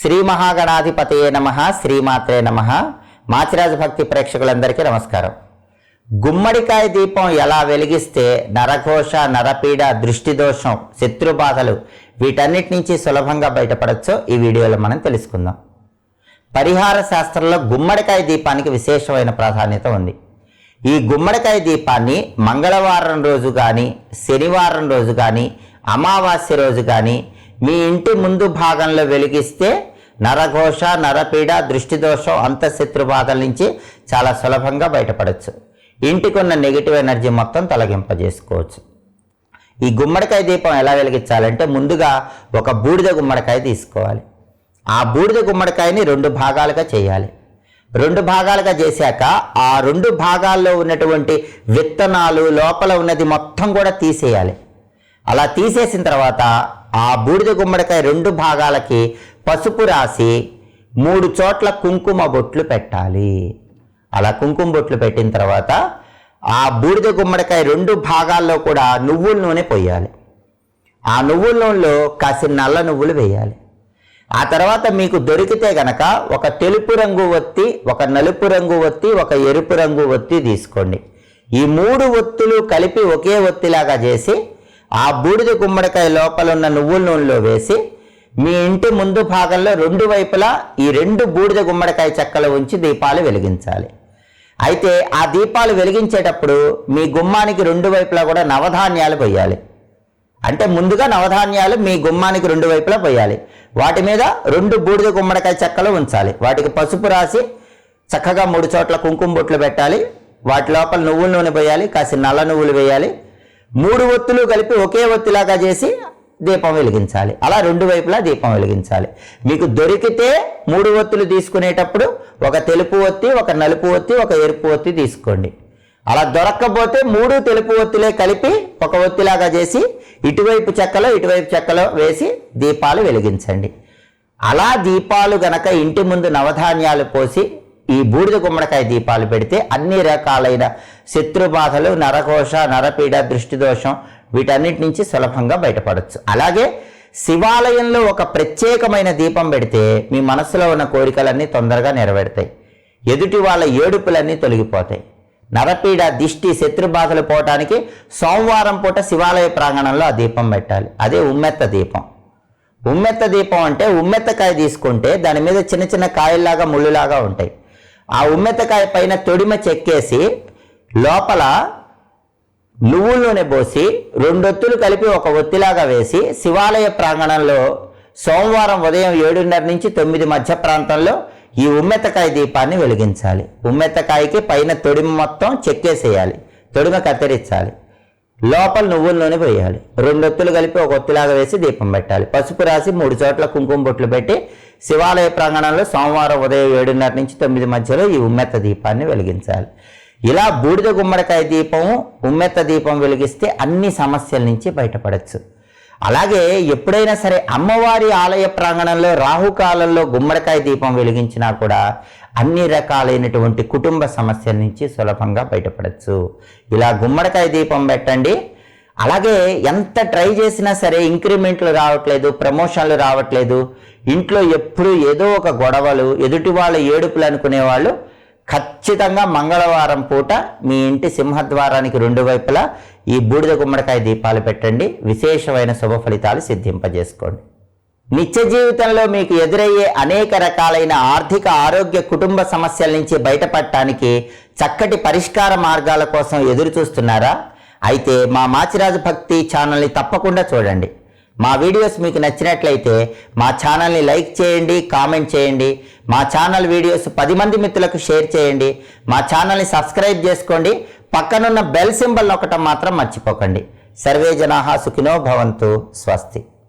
శ్రీ మహాగణాధిపతయే నమ శ్రీమాత్రే నమ. మాచిరాజ భక్తి ప్రేక్షకులందరికీ నమస్కారం. గుమ్మడికాయ దీపం ఎలా వెలిగిస్తే నరఘోష నరపీడ దృష్టి దోషం శత్రుబాధలు వీటన్నిటి నుంచి సులభంగా బయటపడచ్చో ఈ వీడియోలో మనం తెలుసుకుందాం. పరిహార శాస్త్రంలో గుమ్మడికాయ దీపానికి విశేషమైన ప్రాధాన్యత ఉంది. ఈ గుమ్మడికాయ దీపాన్ని మంగళవారం రోజు కానీ శనివారం రోజు కానీ అమావాస్య రోజు కానీ మీ ఇంటి ముందు భాగంలో వెలిగిస్తే నరఘోష నరపీడ దృష్టి దోషం అంతఃశత్రు బాధల నుంచి చాలా సులభంగా బయటపడవచ్చు ఇంటికి ఉన్న నెగిటివ్ ఎనర్జీ మొత్తం తొలగింపజేసుకోవచ్చు. ఈ గుమ్మడికాయ దీపం ఎలా వెలిగించాలంటే ముందుగా ఒక బూడిద గుమ్మడికాయ తీసుకోవాలి. ఆ బూడిద గుమ్మడికాయని రెండు భాగాలుగా చేయాలి. రెండు భాగాలుగా చేశాక ఆ రెండు భాగాల్లో ఉన్నటువంటి విత్తనాలు లోపల ఉన్నది మొత్తం కూడా తీసేయాలి. అలా తీసేసిన తర్వాత ఆ బూడిద గుమ్మడికాయ రెండు భాగాలకి పసుపు రాసి మూడు చోట్ల కుంకుమ బొట్లు పెట్టాలి. అలా కుంకుమ బొట్లు పెట్టిన తర్వాత ఆ బూడిద గుమ్మడికాయ రెండు భాగాల్లో కూడా నువ్వుల నూనె పోయాలి. ఆ నువ్వుల నూనెలో కాసిన నల్ల నువ్వులు వేయాలి. ఆ తర్వాత మీకు దొరికితే గనక ఒక తెలుపు రంగు ఒత్తి ఒక నలుపు రంగు ఒత్తి ఒక ఎరుపు రంగు ఒత్తి తీసుకోండి. ఈ మూడు ఒత్తులు కలిపి ఒకే ఒత్తిలాగా చేసి ఆ బూడిద గుమ్మడికాయ లోపల ఉన్న నువ్వుల నూనెలో వేసి మీ ఇంటి ముందు భాగంలో రెండు వైపులా ఈ రెండు బూడిద గుమ్మడికాయ చెక్కలు ఉంచి దీపాలు వెలిగించాలి. అయితే ఆ దీపాలు వెలిగించేటప్పుడు మీ గుమ్మానికి రెండు వైపులా కూడా నవధాన్యాలు పోయాలి. అంటే ముందుగా నవధాన్యాలు మీ గుమ్మానికి రెండు వైపులా పోయాలి. వాటి మీద రెండు బూడిద గుమ్మడికాయ చెక్కలు ఉంచాలి. వాటికి పసుపు రాసి చక్కగా మూడు చోట్ల కుంకుమ బొట్లు పెట్టాలి. వాటి లోపల నువ్వుల నూనె పోయాలి. కాసి నల్ల నువ్వులు వేయాలి. మూడు ఒత్తులు కలిపి ఒకే ఒత్తిలాగా చేసి దీపం వెలిగించాలి. అలా రెండు వైపులా దీపం వెలిగించాలి. మీకు దొరికితే మూడు ఒత్తులు తీసుకునేటప్పుడు ఒక తెలుపు ఒత్తి ఒక నలుపు ఒత్తి ఒక ఎరుపు ఒత్తి తీసుకోండి. అలా దొరక్కపోతే మూడు తెలుపు ఒత్తులే కలిపి ఒక ఒత్తిలాగా చేసి ఇటువైపు చెక్కలో ఇటువైపు చెక్కలో వేసి దీపాలు వెలిగించండి. అలా దీపాలు గనక ఇంటి ముందు నవధాన్యాలు పోసి ఈ బూడిద గుమ్మడికాయ దీపాలు పెడితే అన్ని రకాలైన శత్రుబాధలు నరకోష నరపీడ దృష్టి దోషం వీటన్నిటి నుంచి సులభంగా బయటపడవచ్చు అలాగే శివాలయంలో ఒక ప్రత్యేకమైన దీపం పెడితే మీ మనసులో ఉన్న కోరికలన్నీ తొందరగా నెరవేరుతాయి. ఎదుటి వాళ్ళ ఏడుపులన్నీ తొలగిపోతాయి. నరపీడ దిష్టి శత్రుబాధలు పోవటానికి సోమవారం పూట శివాలయ ప్రాంగణంలో ఆ దీపం పెట్టాలి. అదే ఉమ్మెత్త దీపం. ఉమ్మెత్త దీపం అంటే ఉమ్మెత్తకాయ తీసుకుంటే దాని మీద చిన్న చిన్న కాయల్లాగా ముళ్ళులాగా ఉంటాయి. ఆ ఉమ్మెత్తకాయ పైన తొడిమ చెక్కేసి లోపల నువ్వుల నూనె పోసి రెండొత్తులు కలిపి ఒక ఒత్తిలాగా వేసి శివాలయ ప్రాంగణంలో సోమవారం ఉదయం ఏడున్నర నుంచి తొమ్మిది మధ్య ప్రాంతంలో ఈ ఉమ్మెత్తకాయ దీపాన్ని వెలిగించాలి. ఉమ్మెత్తకాయకి పైన తొడిమ మొత్తం చెక్కేసేయాలి. తొడిమ కత్తిరించాలి. లోపల నువ్వుల నూనె పోయాలి. రెండు ఒత్తులు కలిపి ఒక ఒత్తిలాగా వేసి దీపం పెట్టాలి. పసుపు రాసి మూడు చోట్ల కుంకుమ బొట్లు పెట్టి శివాలయ ప్రాంగణంలో సోమవారం ఉదయం ఏడున్నర నుంచి తొమ్మిది మధ్యలో ఈ ఉమ్మెత్త దీపాన్ని వెలిగించాలి. ఇలా బూడిద గుమ్మడికాయ దీపం ఉమ్మెత్త దీపం వెలిగిస్తే అన్ని సమస్యల నుంచి బయటపడచ్చు. అలాగే ఎప్పుడైనా సరే అమ్మవారి ఆలయ ప్రాంగణంలో రాహుకాలంలో గుమ్మడికాయ దీపం వెలిగించినా కూడా అన్ని రకాలైనటువంటి కుటుంబ సమస్యల నుంచి సులభంగా బయటపడచ్చు. ఇలా గుమ్మడికాయ దీపం పెట్టండి. అలాగే ఎంత ట్రై చేసినా సరే ఇంక్రిమెంట్లు రావట్లేదు ప్రమోషన్లు రావట్లేదు. ఇంట్లో ఎప్పుడు ఏదో ఒక గొడవలు ఎదుటి వాళ్ళ ఏడుపులు అనుకునేవాళ్ళు ఖచ్చితంగా మంగళవారం పూట మీ ఇంటి సింహద్వారానికి రెండు వైపులా ఈ బూడిద గుమ్మడికాయ దీపాలు పెట్టండి. విశేషమైన శుభ ఫలితాలు సిద్ధింపజేసుకోండి. నిత్య జీవితంలో మీకు ఎదురయ్యే అనేక రకాలైన ఆర్థిక ఆరోగ్య కుటుంబ సమస్యల నుంచి బయటపడటానికి చక్కటి పరిష్కార మార్గాల కోసం ఎదురు చూస్తున్నారా? అయితే మా మాచిరాజు భక్తి ఛానల్ని తప్పకుండా చూడండి. మా వీడియోస్ మీకు నచ్చినట్లయితే మా ఛానల్ని లైక్ చేయండి కామెంట్ చేయండి. మా ఛానల్ వీడియోస్ పది మంది మిత్రులకు షేర్ చేయండి. మా ఛానల్ని సబ్స్క్రైబ్ చేసుకోండి. పక్కనున్న బెల్ సింబల్ ఒకటం మాత్రం మర్చిపోకండి. సర్వే జనాహా సుఖినో భవంతు స్వస్తి.